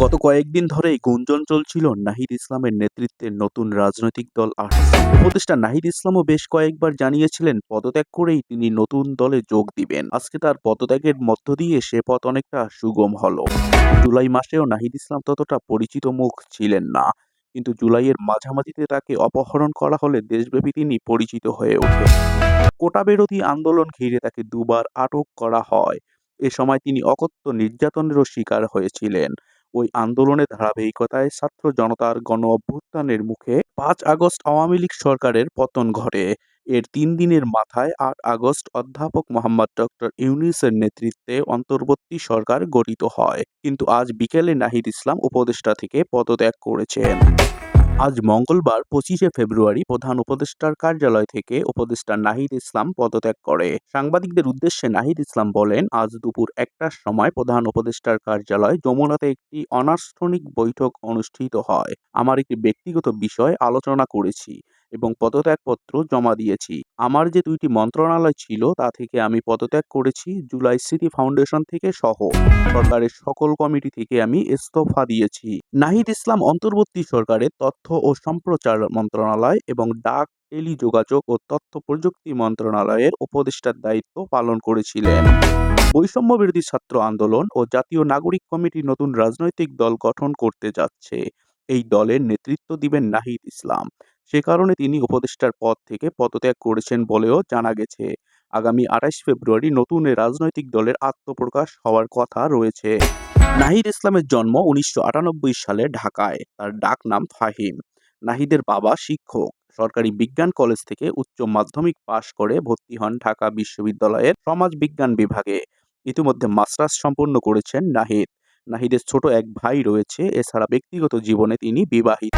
গত কয়েকদিন ধরেই গুঞ্জন চলছিল নাহিদ ইসলামের নেতৃত্বে নতুন রাজনৈতিক দল আসছে উপদেষ্টা নাহিদ ইসলামও বেশ কয়েকবার জানিয়েছিলেন, পদত্যাগ করেই তিনি নতুন দলে যোগ দিবেন। আজকে তার পদত্যাগের মধ্য দিয়ে সে পথ অনেকটা সুগম হলো। জুলাই মাসেও নাহিদ ইসলাম ততটা পরিচিত মুখ ছিলেন না। কিন্তু জুলাইয়ের মাঝামাঝিতে তাকে অপহরণ করা হলে দেশব্যাপী তিনি পরিচিত হয়ে ওঠেন। কোটা বিরোধী আন্দোলন ঘিরে তাকে দুবার আটক করা হয়। এ সময় তিনি অকথ্য নির্যাতনেরও শিকার হয়েছিলেন। ওই আন্দোলনের ধারাবাহিকতায় ছাত্র জনতার গণ অভ্যুত্থানের মুখে পাঁচ আগস্ট আওয়ামী লীগ সরকারের পতন ঘটে। এর তিন দিনের মাথায় আট আগস্ট অধ্যাপক মোহাম্মদ ডক্টর ইউনিসের নেতৃত্বে অন্তর্বর্তী সরকার গঠিত হয়। কিন্তু আজ বিকেলে নাহিদ ইসলাম উপদেষ্টা থেকে পদত্যাগ করেছেন। আজ মঙ্গলবার পঁচিশে ফেব্রুয়ারি প্রধান উপদেষ্টার কার্যালয় থেকে উপদেষ্টা নাহিদ ইসলাম পদত্যাগ করে। সাংবাদিকদের উদ্দেশ্যে নাহিদ ইসলাম বলেন, আজ দুপুর একটার সময় প্রধান উপদেষ্টার কার্যালয় যমুনাতে একটি অনানুষ্ঠানিক বৈঠক অনুষ্ঠিত হয়। আমার একটি ব্যক্তিগত বিষয় আলোচনা করেছি। এবং পদত্যাগপত্র জমা দিয়েছি। আমার যে দুইটি মন্ত্রণালয় ছিল, তা থেকে আমি পদত্যাগ করেছি জুলাই স্মৃতি ফাউন্ডেশন থেকে সহ সরকারের সকল কমিটি থেকে আমি ইস্তফা দিয়েছি। নাহিদ ইসলাম অন্তর্বর্তী সরকারের তথ্য ও সম্প্রচার মন্ত্রণালয় এবং ডাক, টেলিযোগাযোগ ও তথ্য প্রযুক্তি মন্ত্রণালয়ের উপদেষ্টার দায়িত্ব পালন করেছিলেন। বৈষম্য বিরোধী ছাত্র আন্দোলন ও জাতীয় নাগরিক কমিটি নতুন রাজনৈতিক দল গঠন করতে যাচ্ছে। এই দলের নেতৃত্ব দিবেন নাহিদ ইসলাম। সে কারণে তিনি উপদেষ্টার পদ থেকে পদত্যাগ করেছেন বলেও জানা গেছে। আগামী আঠাশ ফেব্রুয়ারি নতুন রাজনৈতিক দলের আত্মপ্রকাশ হওয়ার কথা রয়েছে। নাহিদ ইসলামের জন্ম উনিশশো আটানব্বই সালে ঢাকায়। তার ডাক নাম ফাহিম। নাহিদের বাবা শিক্ষক। সরকারি বিজ্ঞান কলেজ থেকে উচ্চ মাধ্যমিক পাশ করে ভর্তি হন ঢাকা বিশ্ববিদ্যালয়ের সমাজ বিজ্ঞান বিভাগে। ইতিমধ্যে মাস্টার্স সম্পন্ন করেছেন নাহিদ। নাহিদের ছোট এক ভাই রয়েছে। এছাড়া ব্যক্তিগত জীবনে তিনি বিবাহিত।